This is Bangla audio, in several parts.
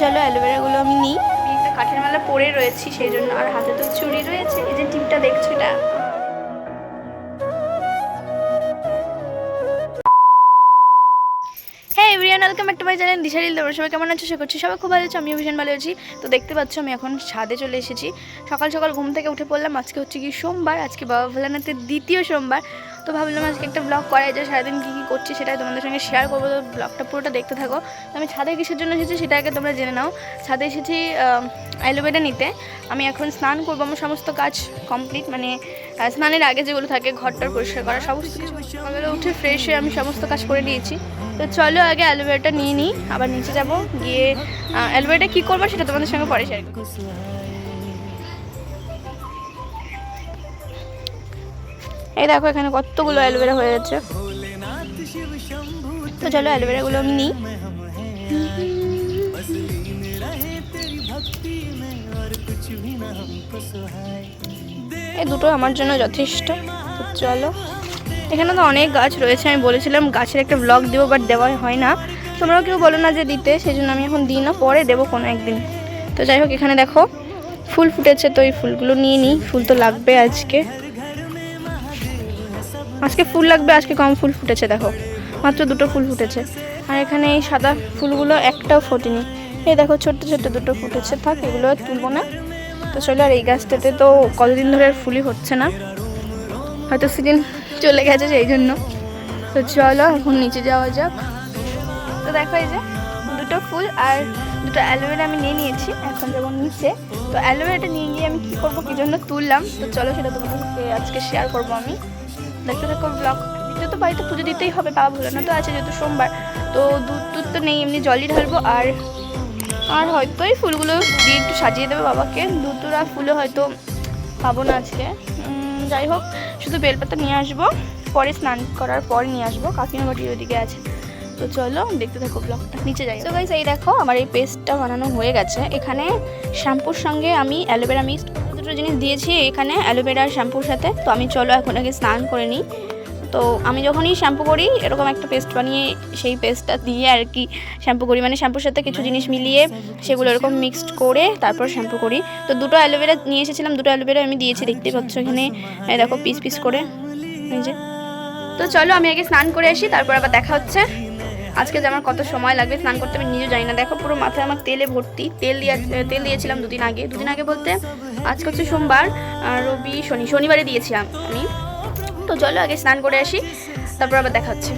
চলো অ্যালোভেরাগুলো আমি নিই। একটা কাঠের মালা পরে রয়েছি সেই জন্য আর হাতে তো চুড়ি রয়েছে। এই যে টিপটা দেখছ এটা? Everyone welcome back to my channel দিশারিল তোমরা সবাই কেমন আছো? সে করছি সবাই খুব ভালো আছো আমিও ভীষণ ভালো আছি। তো দেখতে পাচ্ছ আমি এখন ছাদে চলে এসেছি। সকাল সকাল ঘুম থেকে উঠে পড়লাম। আজকে হচ্ছে কি সোমবার আজকে বাবা ভোলানাথের দ্বিতীয় সোমবার। তো ভাবলাম আজকে একটা ব্লগ করাই যায় সারাদিন কী কী করছি সেটাই তোমাদের সঙ্গে শেয়ার করব। তো ব্লগটা পুরোটা দেখতে থাকো। তো আমি ছাদে কিসের জন্য এসেছি সেটা আগে তোমরা জেনে নাও। ছাদে এসেছি অ্যালোভেরা নিতে। আমি এখন স্নান করব, আমার সমস্ত কাজ কমপ্লিট মানে স্নানের আগে যেগুলো থাকে, ঘরটার পরিষ্কার করা, সমস্ত কিছু সকালে উঠে ফ্রেশ হয়ে আমি সমস্ত কাজ করে নিয়েছি। তো চলো আগে অ্যালোভেরাটা নিয়ে নিই, আবার নিচে যাব, গিয়ে অ্যালোভেরাটা কী করব সেটা তোমাদের সঙ্গে পরে শেয়ার এই দেখো, এখানে কতগুলো অ্যালোভেরা হয়ে যাচ্ছে তো চলো, অ্যালোভেরাগুলো আমি নিই। এই দুটো আমার জন্য যথেষ্ট। চলো। এখানে তো অনেক গাছ রয়েছে, আমি বলেছিলাম গাছের একটা ব্লগ দেবো বাট দেওয়া হয় না। তোমরাও কেউ বলো না যে দিতে সেই জন্য আমি এখন দিই না, পরে দেবো কোনো একদিন। তো যাই হোক, এখানে দেখো, ফুল ফুটেছে, তো এই ফুলগুলো নিয়ে নিই। ফুল তো লাগবে আজকে। আজকে ফুল লাগবে, আজকে কম ফুল ফুটেছে, দেখো। মাত্র দুটো ফুল ফুটেছে। আর এখানে এই সাদা ফুলগুলো একটাও ফোটেনি। এই দেখো, ছোট্ট ছোট্ট দুটো ফুটেছে। থাক, এগুলো তুলবো না। তো চলো, আর এই গাছটাতে তো কতদিন ধরে আর ফুলই হচ্ছে না। হয়তো সিজন চলে গেছে সেই জন্য। তো চলো, এখন নিচে যাওয়া যাক। তো দেখো এই যে, দুটো ফুল আর দুটো অ্যালোভেরা আমি নিয়ে নিয়েছি, এখন যেমন নিচে। তো অ্যালোভেরাটা নিয়ে গিয়ে আমি কী করব কী জন্য তুললাম। তো চলো, সেটা তোমাদেরকে আজকে শেয়ার করব আমি। দেখতে থাকো ব্লগ যেহেতু বাড়িতে পুজো দিতেই হবে, বাবা ভোলে না তো আছে যেহেতু সোমবার। তো দুধ টুধ তো নেই, এমনি জলই ঢালবো। আর আর হয়তো এই ফুলগুলো দিয়ে একটু সাজিয়ে দেবে বাবাকে। দুতুরা ফুলও হয়তো পাবো না আজকে। যাই হোক, শুধু বেলপাতা নিয়ে আসব। পরে স্নান করার পর নিয়ে আসব। কাকিমা বাড়ির ওদিকে আছে। তো চলো, দেখতে থাকো ব্লগটা নিচে যাই। তো গাইস এই দেখো, আমার এই পেস্টটা বানানো হয়ে গেছে। এখানে শ্যাম্পুর সঙ্গে আমি অ্যালোভেরা মিক্সড দুটো জিনিস দিয়েছি এখানে, অ্যালোভেরা শ্যাম্পুর সাথে। তো আমি চলো এখন আগে স্নান করে নিই। তো আমি যখনই শ্যাম্পু করি, এরকম একটা পেস্ট বানিয়ে সেই পেস্টটা দিয়ে আর কি শ্যাম্পু করি। মানে শ্যাম্পুর সাথে কিছু জিনিস মিলিয়ে সেগুলো এরকম মিক্সড করে তারপর শ্যাম্পু করি। তো দুটো অ্যালোভেরা নিয়ে এসেছিলাম, দুটো অ্যালোভেরা আমি দিয়েছি, দেখতে পাচ্ছ এখানে। দেখো পিস পিস করে। এই যে। তো চলো, আমি আগে স্নান করে আসি, তারপর আবার দেখা হচ্ছে। আজকে যে আমার কত সময় লাগবে স্নান করতে আমি নিজেও জানি না। দেখো পুরো মাথায় আমার তেলে ভর্তি। তেল দিয়ে, তেল দিয়েছিলাম দুদিন আগে। দুদিন আগে বলতে আজকে হচ্ছে সোমবার রবি শনি, শনিবারে দিয়েছিলাম আমি তো চলো আগে স্নান করে আসি, তারপর আবার দেখা হচ্ছে।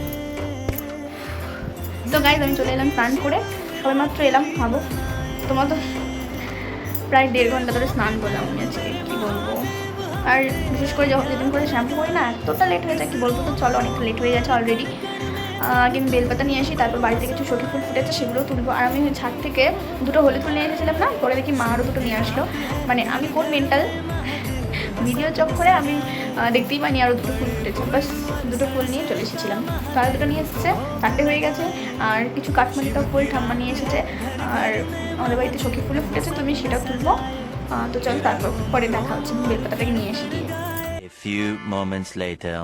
তো গাইজ আমি চলে এলাম স্নান করে। সবে মাত্র এলাম, খাব। তোমার তো প্রায় দেড় ঘণ্টা ধরে স্নান করলাম আমি আজকে, কী বলব? আর বিশেষ করে যখন যেদিন করে শ্যাম্পু করি না, এতটা লেট হয়ে যায়, কী বলব? তো চলো, অনেকটা লেট হয়ে গেছে অলরেডি আগে আমি বেলপাতা নিয়ে আসি তারপর বাড়িতে কিছু ছোটো ফুল ফুটেছে সেগুলো তুলবো। আর আমি ছাদ থেকে দুটো হলুদ ফুল নিয়ে এসেছিলাম না পরে দেখি মা আরও দুটো নিয়ে আসলো। মানে আমি কোন মেন্টাল ভিডিও চক্করে আমি আহ, দেখতেই পাইনি আরও দুটো ফুল ফুটেছে। বাস দুটো ফুল নিয়ে চলে এসেছিলাম। তারা দুটো নিয়ে এসেছে চারটে হয়ে গেছে। আর কিছু কাঠমালিকা ফুল ঠাম্মা নিয়ে এসেছে। আর আমাদের বাড়িতে সখী ফুলও ফুটেছে তুমি সেটা তুলবো। তো চল তারপর পরে দেখা হচ্ছে আমি বেলপাতাটাকে নিয়ে এসে দিয়ে A few moments later.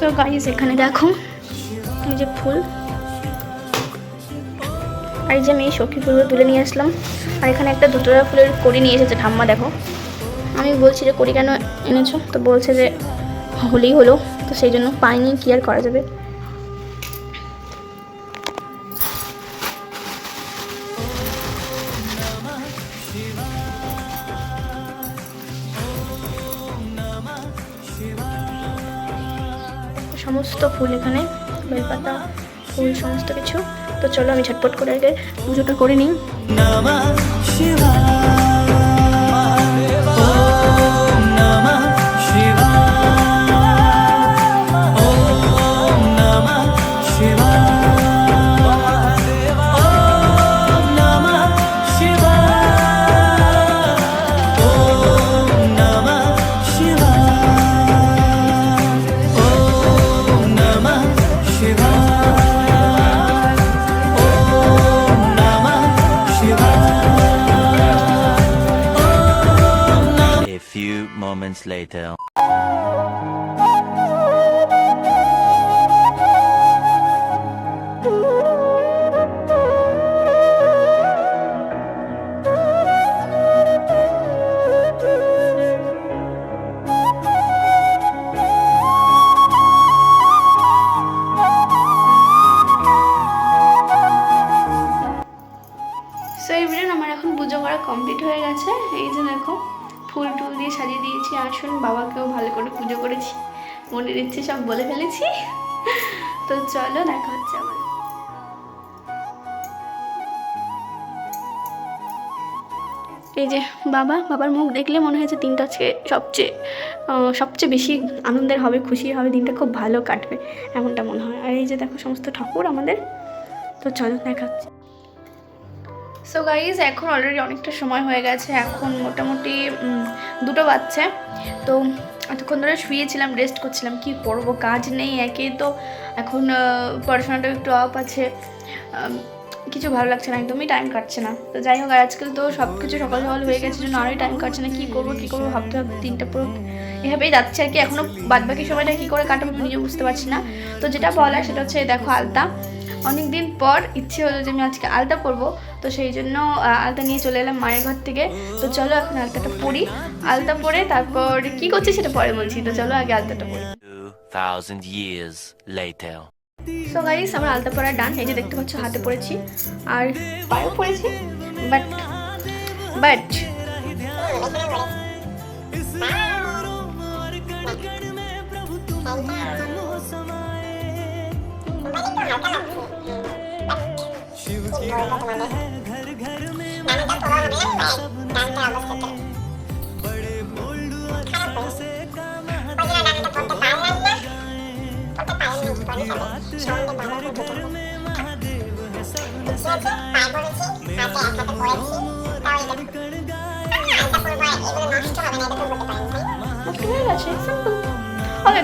So guys এখানে দেখো এই যে ফুল। আর এই যে আমি এই সখী ফুলগুলো তুলে নিয়ে আসলাম। আর এখানে একটা দুটোরা ফুলের কড়ি নিয়ে এসেছে, ঠাম্মা দেখো। আমি বলছি যে কড়ি কেন এনেছো? তো বলছে যে হলেই হলো। তো সেই জন্য পাইনি, কি আর করা যাবে? সমস্ত ফুল এখানে, বেলপাতা, ফুল, সমস্ত কিছু। তো চলো আমি ঝটপট করে আগে পুজোটা করে নিই। Moments later. মনের ইচ্ছে সব বলে ফেলেছি। তো চলো দেখা হচ্ছে আমার এই যে বাবা, বাবার মুখ দেখলে মনে হয়েছে দিনটা আজকে সবচেয়ে সবচেয়ে বেশি আনন্দের হবে, খুশি হবে, দিনটা খুব ভালো কাটবে, এমনটা মনে হয়। আর এই যে দেখো, সমস্ত ঠাকুর আমাদের। তো চলো দেখাচ্ছি সো গাইজ এখন অলরেডি অনেকটা সময় হয়ে গেছে। এখন মোটামুটি দুটো বাচ্চা তো এতক্ষণ ধরে শুয়েছিলাম রেস্ট করছিলাম। কি করব? কাজ নেই একে তো এখন আহ, পড়াশোনাটা একটু অফ আছে। কিছু ভালো লাগছে না একদমই টাইম কাটছে না। তো যাই হোক আজকাল তো সব কিছু সকাল সকাল হয়ে গেছে জন্য আরোই টাইম কাটছে না। কী করব কী করব ভাবতে ভাবতে তিনটা পুরো এভাবেই যাচ্ছে আর কি। এখনও বাদ বাকি সময়টা কী করে কাটাবো নিজে বুঝতে পারছি না। তো যেটা বলার সেটা হচ্ছে দেখো আলতা অনেক দিন পর ইচ্ছে হলো যে আমি আজকে আলতা পরবো। তো সেই জন্য আলতা নিয়ে চলে এলাম মায়ের ঘর থেকে। তো চলো এখন আলতাটা পরি। আলতা পরে তারপর কি করছি সেটা পরে বলছি। তো চলো আগে আলতাটা পরি। thousand years later. So guys আমার আলতা পরা ডান। এই যে দেখতে পাচ্ছ হাতে পড়েছি আর পায়েও পড়েছি বাট বাট হালকা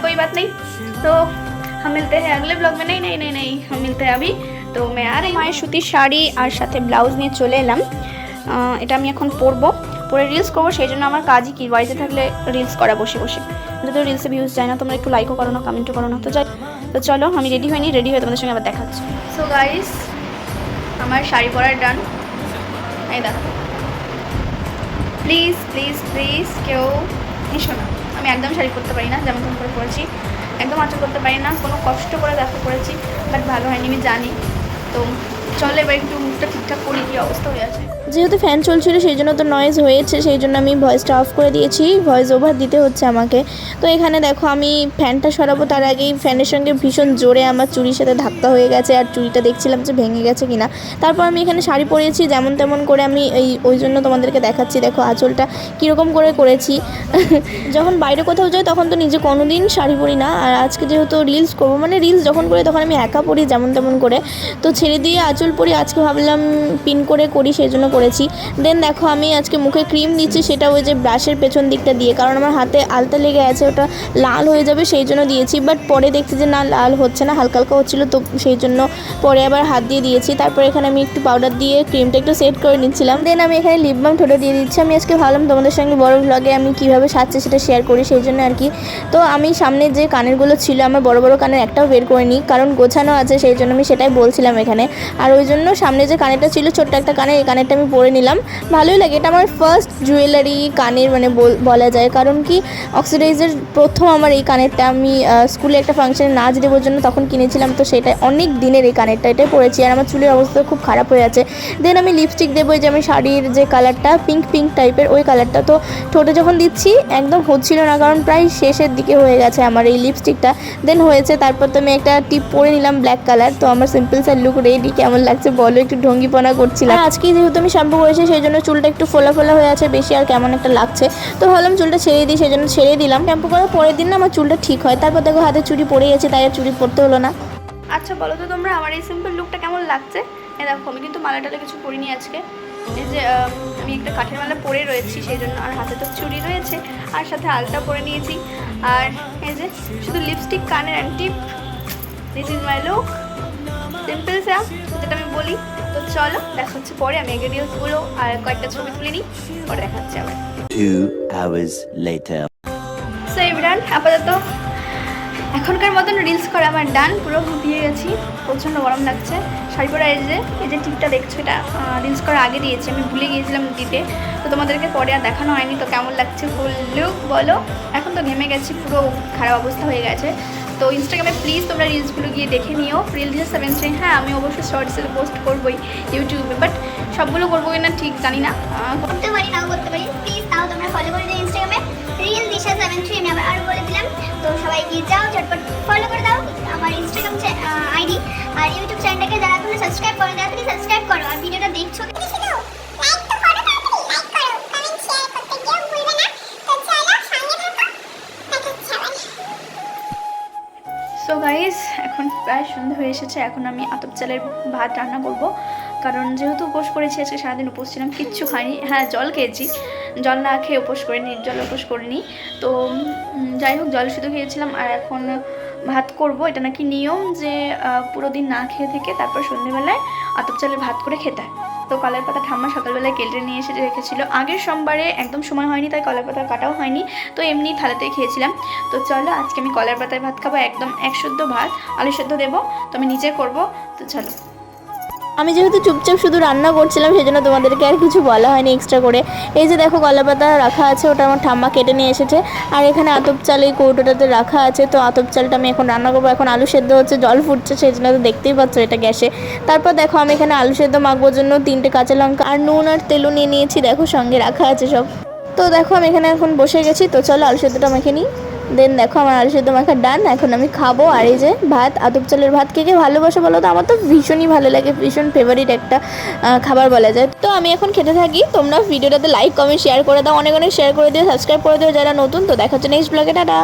कोई बात नहीं। तो हम मिलते हैं अगले ब्लॉग में। नहीं नहीं नहीं नहीं, हम मिलते हैं अभी। তো মেয়ারে মায়ের সুতির শাড়ি আর সাথে ব্লাউজ নিয়ে চলে এলাম। এটা আমি এখন পরবো। পরে রিলস করব, সেই জন্য আমার কাজই কি, বাড়িতে থাকলে রিলস করা বসে বসে। যদি রিলসে ভিউজ যায় না, তোমরা একটু লাইকও করো না কমেন্টও করো না। তো যাই, তো চলো, আমি রেডি হয়নি রেডি হয়ে তোমাদের সঙ্গে আবার দেখাচ্ছি সো গাইস আমার শাড়ি পরার ডান এই দেখো। প্লিজ প্লিজ প্লিজ কেউ নিশো না। আমি একদম শাড়ি করতে পারি না, যেমন তেমন করে পড়েছি একদম আচর করতে পারি না, কোনো কষ্ট করে দেখা করেছি বাট ভালো হয়নি, আমি জানি। তো চলো এবার একটু মুখটা ঠিকঠাক করি কি অবস্থা হয়ে আছে। যেহেতু ফ্যান চলছিল, সেই জন্য তো নয়েজ হয়েছে, সেই জন্য আমি ভয়েসটা অফ করে দিয়েছি ভয়েস ওভার দিতে হচ্ছে আমাকে। তো এখানে দেখো, আমি ফ্যানটা সরাবো, তার আগেই ফ্যানের সঙ্গে ভীষণ জোরে আমার চুরির সাথে ধাক্কা হয়ে গেছে, আর চুরিটা দেখছিলাম যে ভেঙে গেছে কিনা। তারপর আমি এখানে শাড়ি পরেছি যেমন তেমন করে আমি এই, ওই জন্য তোমাদেরকে দেখাচ্ছি, দেখো আঁচলটা কীরকম করে করেছি। যখন বাইরে কোথাও যাই, তখন তো নিজে কোনোদিন শাড়ি পরি না, আর আজকে যেহেতু রিলস করব মানে রিলস যখন করি, তখন আমি একা পরি, যেমন তেমন করে। তো ছেড়ে দিয়ে আঁচল পরি, আজকে ভাবলাম পিন করে করি, সেই জন্য করেছি। দেন দেখো, আমি আজকে মুখে ক্রিম দিচ্ছি, সেটা ওই যে ব্রাশের পেছন দিকটা দিয়ে, কারণ আমার হাতে আলতা লেগে আছে, ওটা লাল হয়ে যাবে, সেই জন্য দিয়েছি। বাট পরে দেখছি যে না, লাল হচ্ছে না, হালকা হালকা হচ্ছিল, তো সেই জন্য পরে আবার হাত দিয়ে দিয়েছি। তারপর এখানে আমি একটু পাউডার দিয়ে ক্রিমটা একটু সেট করে নিচ্ছিলাম। দেন আমি এখানে লিপ বাম ঠোঁটে দিয়ে দিচ্ছি। আমি আজকে ভাবলাম তোমাদের সঙ্গে বড় ভ্লগে আমি কীভাবে সাজছি সেটা শেয়ার করি, সেই জন্য আর কি। তো আমি সামনে যে কানেরগুলো ছিল, আমার বড় বড় কানের একটাও বের করিনি, কারণ গোছানো আছে, সেই জন্য আমি সেটাই বলছিলাম এখানে। আর ওই জন্য সামনে যে কানেরটা ছিল ছোট্ট একটা কানের এই কানেরটা আমি পরে নিলাম। ভালোই লাগে, এটা আমার ফার্স্ট জুয়েলারি কানের মানে বল- যায়। কারণ কি অক্সিডাইজের প্রথম আমার এই কানেরটা আমি স্কুলে একটা ফাংশনে নাচ দেওয়ার জন্য তখন কিনেছিলাম, তো সেটা অনেক দিনের এই কানেরটা, এটাই পরেছি আর আমার চুলের অবস্থা খুব খারাপ হয়ে আছে। দেন আমি লিপস্টিক দেবো যে আমি শাড়ির যে কালারটা পিঙ্ক পিঙ্ক টাইপের ওই কালারটা তো ঠোঁটে যখন দিচ্ছি, একদম হচ্ছিল না, কারণ প্রায় শেষের দিকে হয়ে গেছে আমার এই লিপস্টিকটা দেন হয়েছে, তারপর তো আমি একটা টিপ পরে নিলাম ব্ল্যাক কালার তো আমার সিম্পল সার লুক রেডি কেমন লাগছে বলো? একটু ঢঙ্গিপনা করছিলাম। আর আজকে যেহেতু আমি শ্যাম্পু করেছি সেই জন্য চুলটা একটু ফোলা ফোলা হয়ে আছে বেশি আর কেমন একটা লাগছে। তো ভাবলাম চুলটা ছেড়ে দিই সেই জন্য ছেড়ে দিলাম। শ্যাম্পু করার পরের দিন না আমার চুলটা ঠিক হয়। তারপর দেখো হাতে চুড়ি পড়ে গেছে তাই আর চুরি পরতে হলো না। আচ্ছা বলো তো তোমরা আমার এই সিম্পল লুকটা কেমন লাগছে? হ্যাঁ দেখো আমি কিন্তু মালা টালা কিছু পরিনি আজকে। এই যে আমি একটা কাঠের মালা পরে রয়েছি সেই জন্য আর হাতে তো চুড়ি রয়েছে আর সাথে আলতা পরে নিয়েছি। আর এই যে শুধু লিপস্টিক কানের and tip this is my look simple same যেটা আমি বলি। তো চলো দেখা হচ্ছে পরে। আমি আগে রিলসগুলো আর কয়েকটা ছবি তুলে নিই পরে দেখা হচ্ছে আবার সো এভরিওয়ান আপাতত এখনকার মতন রিলস করা আমার ডান পুরো ঘুমিয়ে গেছি প্রচণ্ড গরম লাগছে। শাড়ি পরা এই যে এই যে টিপটা দেখছ এটা রিলস করার আগে দিয়েছি। আমি ভুলে গিয়েছিলাম দিতে। তো তোমাদেরকে পরে আর দেখানো হয়নি। তো কেমন লাগছে ফুল লুক বলো। এখন তো ঘেমে গেছি পুরো খারাপ অবস্থা হয়ে গেছে। তো ইনস্টাগ্রামে প্লিজ তোমরা রিলসগুলো গিয়ে দেখে নিও। রিল দিশা সেভেন থ্রি হ্যাঁ আমি অবশ্যই শর্টসে পোস্ট করবোই ইউটিউবে বাট সবগুলো করব কিনা ঠিক জানি না। করতে পারি, নাও করতে পারি। প্লিজ তাও তোমরা ফলো করে দিও ইনস্টাগ্রামে রিল দিশা সেভেন থ্রি আমি আবার বলে দিলাম। তো সবাই গিয়ে যাও, ঝটপট ফলো করে দাও। আমার ইনস্টাগ্রাম আইডি আর ইউটিউব চ্যানেলটাকে যারা এখনও সাবস্ক্রাইব করো তাড়াতাড়ি সাবস্ক্রাইব করো। আর ভিডিওটা প্রায় সন্ধ্যা হয়ে এসেছে, এখন আমি আতপ চালের ভাত রান্না করব। কারণ যেহেতু উপোস করেছি, আজকে সারাদিন উপোস ছিলাম, কিচ্ছু খাইনি। হ্যাঁ জল খেয়েছি। জল না খেয়ে উপোস করিনি জল উপোস করিনি। তো যাই হোক, জল শুধু খেয়েছিলাম আর এখন ভাত করব। এটা নাকি নিয়ম যে পুরো দিন না খেয়ে থেকে তারপর সন্ধেবেলায় আতপ চালের ভাত করে খেতে হয়। তো কলার পাতা ঠাম্মা সকালবেলায় কেটে নিয়ে এসে রেখেছিল। আগের সোমবারে একদম সময় হয়নি, তাই কলার পাতা কাটাও হয়নি। তো এমনি থালাতেই খেয়েছিলাম। তো চলো, আজকে আমি কলার পাতায় ভাত খাব একদম এক শুদ্ধ ভাত। আলু সেদ্ধ দেবো, তো আমি নিজে করব। তো চলো। আমি যেহেতু চুপচাপ শুধু রান্না করছিলাম সেই জন্য তোমাদেরকে আর কিছু বলা হয়নি এক্সট্রা করে। এই যে দেখো কলা পাতা রাখা আছে, ওটা আমার ঠাম্মা কেটে নিয়ে এসেছে। আর এখানে আতপ চাল এই কৌটোটাতে রাখা আছে, তো আতপ চালটা আমি এখন রান্না করব। এখন আলু সেদ্ধ হচ্ছে, জল ফুটছে সেই জন্য তো দেখতেই পাচ্ছ এটা গ্যাসে। তারপর দেখো, আমি এখানে আলু সেদ্ধ মাখবোর জন্য তিনটে কাঁচা লঙ্কা আর নুন আর তেলও নিয়ে নিয়েছি, দেখো সঙ্গে রাখা আছে সব। তো দেখো, আমি এখানে এখন বসে গেছি, তো চলো আলু সেদ্ধটা মেখে নিই। দেন দেখো আমার আলু সেদ্ধ মাখা ডান এখন আমি খাব। আর এই যে ভাত, আতপ চালের ভাত কে কে ভালোবাসে বলো তো? আমার তো ভীষণই ভালো লাগে, ভীষণ ফেভারিট একটা খাবার বলা যায়। তো আমি এখন খেতে থাকি। তোমরা ভিডিওটাতে লাইক কমেন্ট শেয়ার করে দাও। অনেক অনেক শেয়ার করে দিও সাবস্ক্রাইব করে দিও যারা নতুন। তো দেখা হচ্ছে নেক্সট ব্লগে টাটা!